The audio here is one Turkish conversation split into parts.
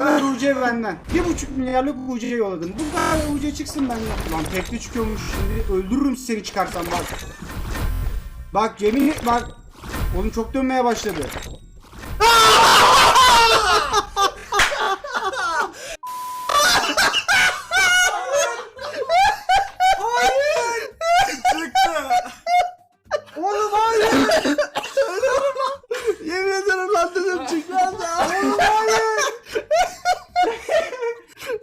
UC benden. Bir buçuk milyarlık UC yolladım. Bu kadar UC çıksın benden. Lan tekli çıkıyormuş şimdi. Öldürürüm seni çıkarsan bak. Bak yemin bak. Oğlum çok dönmeye başladı. Oğlum hayır. Yemin ederim lan dedim çıkmaz da.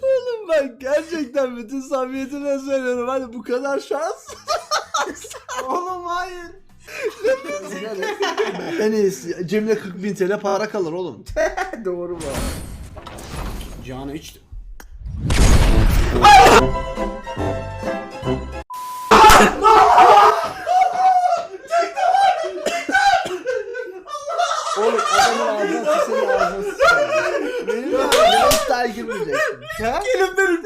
Oğlum ben gerçekten bütün samimiyetimle söylüyorum. Hani bu kadar şans. Oğlum hayır. en iyisi cebimde 40 bin TL para kalır oğlum. Doğru bu. Canı içti. Oğlum adamın ağzına sıçanın ağzına sıçanın. Benim benim iddiaya girmeyeceksin. Ha? Gelin benim.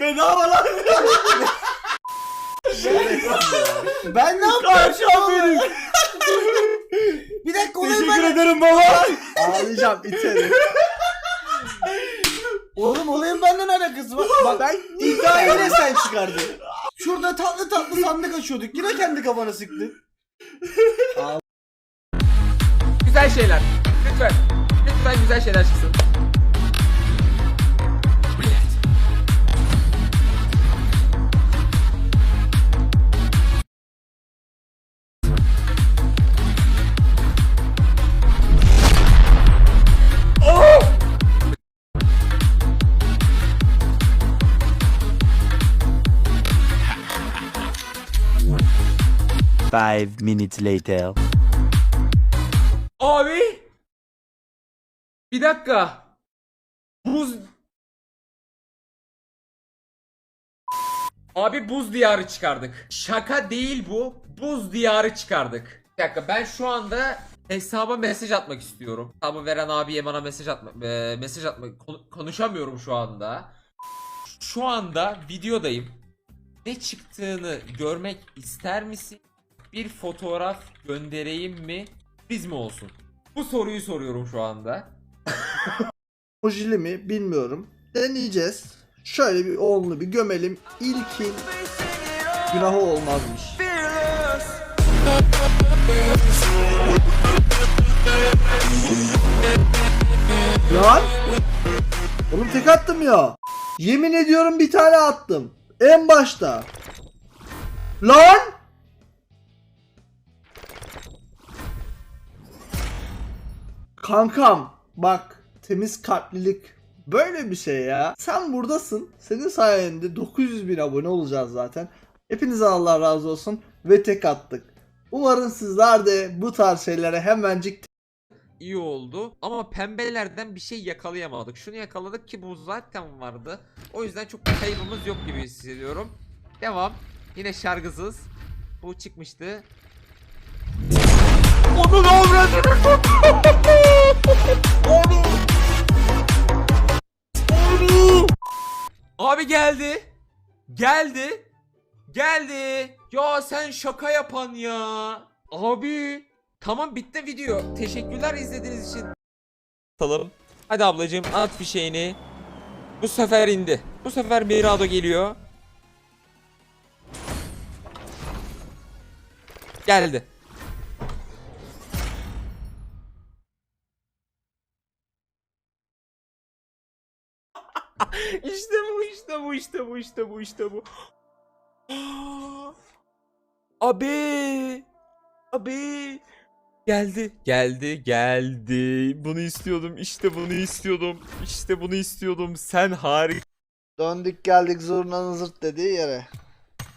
Bedava lan. Ben ne yaptım? Akşam benim. Bir dakika olayım Teşekkür ben. ederim baba. Ağlayacağım içeri. Oğlum olayın benden alakası var. Bak Ben iddiayı yine sen çıkardın. Şurada tatlı tatlı sandık açıyorduk. Yine kendi kafana sıktın. Güzel şeyler. Lütfen. Lütfen güzel şeyler çıksın. Five minutes later. Abi. Bir dakika. Buz. Abi buz diyarı çıkardık. Şaka değil bu. Buz diyarı çıkardık. Bir dakika ben şu anda hesaba mesaj atmak istiyorum. Hesabı veren abiye bana mesaj atma e, mesaj atma Kon- konuşamıyorum şu anda. Şu anda videodayım. Ne çıktığını görmek ister misin? Bir fotoğraf göndereyim mi? Biz mi olsun? Bu soruyu soruyorum şu anda. Emojili mi bilmiyorum. Deneyeceğiz. Şöyle bir oğlunu bir gömelim. İlkin günahı olmazmış. Lan! Oğlum tek attım ya. Yemin ediyorum bir tane attım. En başta. Lan! Kankam bak temiz kalplilik böyle bir şey ya. Sen buradasın. Senin sayende 900 bin abone olacağız zaten. Hepinize Allah razı olsun ve tek attık. Umarım sizler de bu tarz şeylere hemencik İyi oldu ama pembelerden bir şey yakalayamadık. Şunu yakaladık ki bu zaten vardı. O yüzden çok kaybımız yok gibi hissediyorum. Devam. Yine şarkısız. Bu çıkmıştı. Onun avradını Onu. Onu. Abi geldi. Geldi. Geldi. Ya sen şaka yapan ya. Abi. Tamam bitti video. Teşekkürler izlediğiniz için. Atalım. Hadi ablacığım at fişeğini. Bu sefer indi. Bu sefer Mirado geliyor. Geldi. İşte bu işte bu işte bu. Abi. Abi. Geldi. Geldi. Geldi. Bunu istiyordum. İşte bunu istiyordum. İşte bunu istiyordum. Sen harika. döndük geldik zurnanın zırt dediği yere.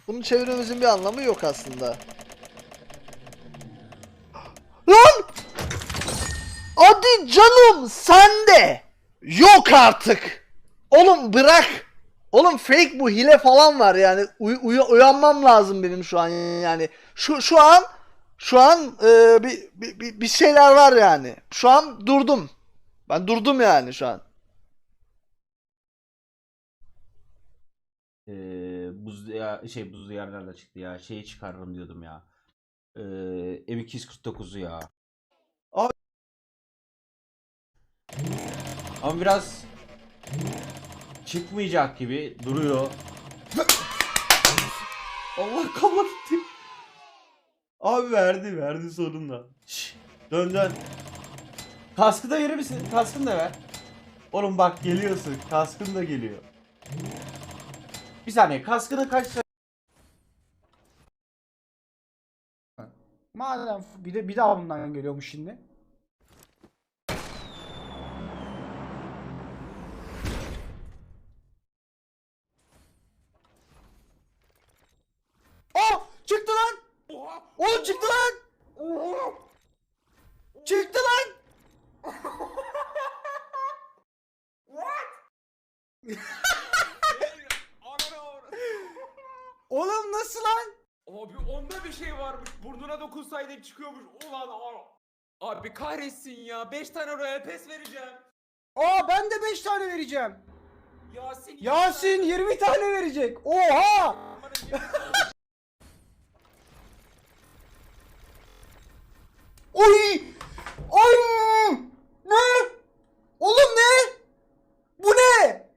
Bunu çevirmemizin bir anlamı yok aslında. Lan! Hadi canım sen de. Yok artık. Oğlum bırak. Oğlum fake bu hile falan var yani Uy- uya- uyanmam lazım benim şu an yani şu şu an şu an e, bir, bir, bir bir şeyler var yani şu an durdum ben durdum yani şu an Ee, buz ya şey buzlu yerlerle çıktı ya. Şeyi çıkarırım diyordum ya. Ee, M249'u ya. Abi- Ama biraz çıkmayacak gibi duruyor. Allah kablo gitti. Abi verdi verdi sonunda. Şş, dön dön. Kaskı da verir misin? Kaskını da ver. Oğlum bak geliyorsun. Kaskın da geliyor. Bir saniye kaskını kaç Madem bir de bir daha bundan geliyormuş şimdi. Aa! Çıktı lan! Oğlum çıktı lan! Çıktı lan! Oğlum nasıl lan? Abi onda bir şey varmış. Burnuna dokunsaydın çıkıyormuş. Ulan a- Abi kahretsin ya. 5 tane Royal Pass vereceğim. Aa ben de 5 tane vereceğim. Yasin. Yasin 20 tane verecek. Oha! Oy! Ay! Ne? Oğlum ne? Bu ne?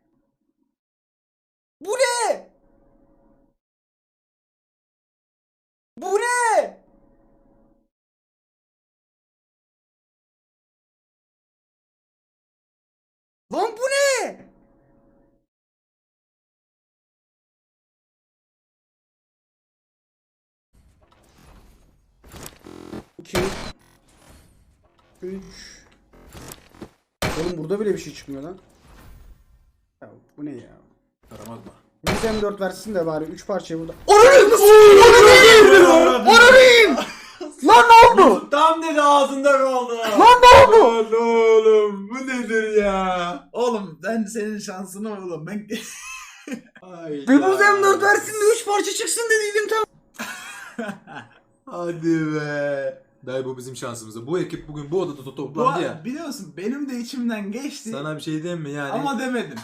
Bu ne? Bu ne? Lan bu ne? İki. Üç. Oğlum burada bile bir şey çıkmıyor lan. Ya bu ne ya? Yaramazma. Biz M4 versin de bari 3 parçayı burada. Ananı? Ananı Lan Tam dedi ağzında kaldı. Lan ne oldu? Lan oğlum bu nedir ya? Oğlum ben senin şansına oğlum ben... Bu M4 versin de 3 parça çıksın dediydim tam. Hadi be. Dayı bu bizim şansımız. Bu ekip bugün bu odada to- Bu, toplandı ya. biliyorsun benim de içimden geçti. Sana bir şey diyeyim mi yani? Ama demedim.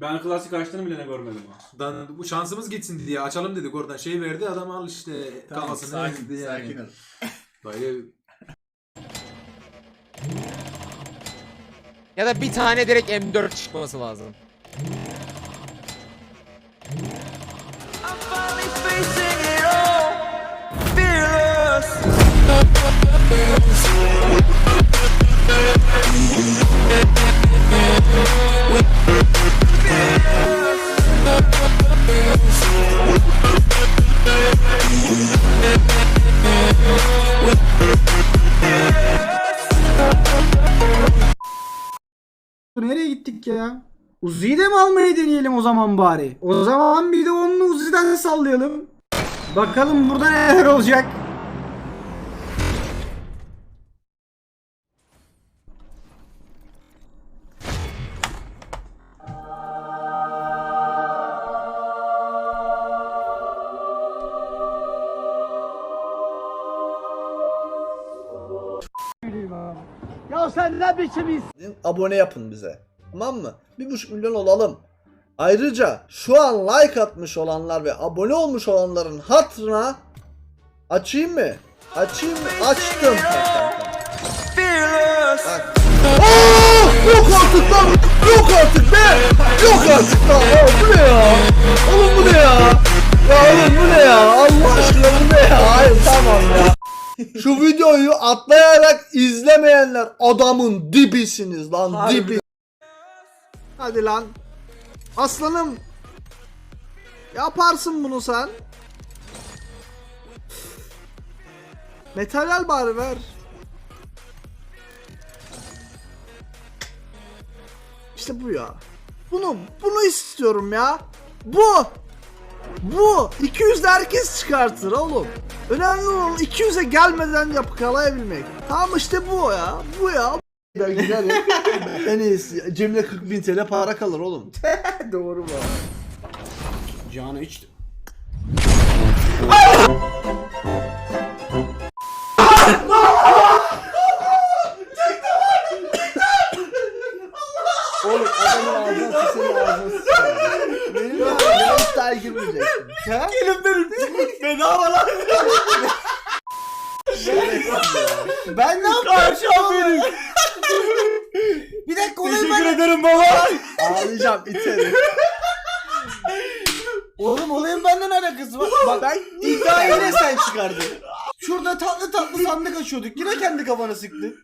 Ben klasik açtığını bile ne görmedim ha. Dan, bu şansımız gitsin diye açalım dedik oradan şey verdi adam al işte Tamam, kafasını sakin, sakin ol. Dayı Ya da bir tane direkt M4 çıkması lazım. Nereye gittik ya? Uzi'yi de mi almayı deneyelim o zaman bari? O zaman bir de onu Uzi'den sallayalım. Bakalım burada neler olacak. Sen ne biçim Abone yapın bize. Tamam mı? Bir buçuk milyon olalım. Ayrıca şu an like atmış olanlar ve abone olmuş olanların hatırına açayım mı? Açayım mı? Açtım. Bak. Oh! Yok artık lan! Yok artık be! Yok artık lan! Ya bu ne ya? Oğlum bu ne ya? Ya oğlum bu ne ya? Allah aşkına bu ne ya? Hayır tamam ya. Şu videoyu atlayarak izlemeyenler adamın dibisiniz lan dibi. Hadi lan. Aslanım. Yaparsın bunu sen. Materyal bari ver. İşte bu ya. Bunu bunu istiyorum ya. Bu. Bu 200'de herkes çıkartır oğlum. Önemli olan 200'e gelmeden yakalayabilmek. Tamam işte bu ya. Bu ya. Ben giderim. en iyisi. Cemile 40 bin TL para kalır oğlum. Doğru bu. Canı içti. girmeyeceksin. Ya? Kelimden bedavalar. ben ne yaptım? Benim. Bir dakika olayı Teşekkür ben... ederim baba. Ağlayacağım içeri. Oğlum olayın benden alakası var. Bak ben iddiayı yine sen çıkardın. Şurada tatlı tatlı sandık açıyorduk. Yine kendi kafana sıktın.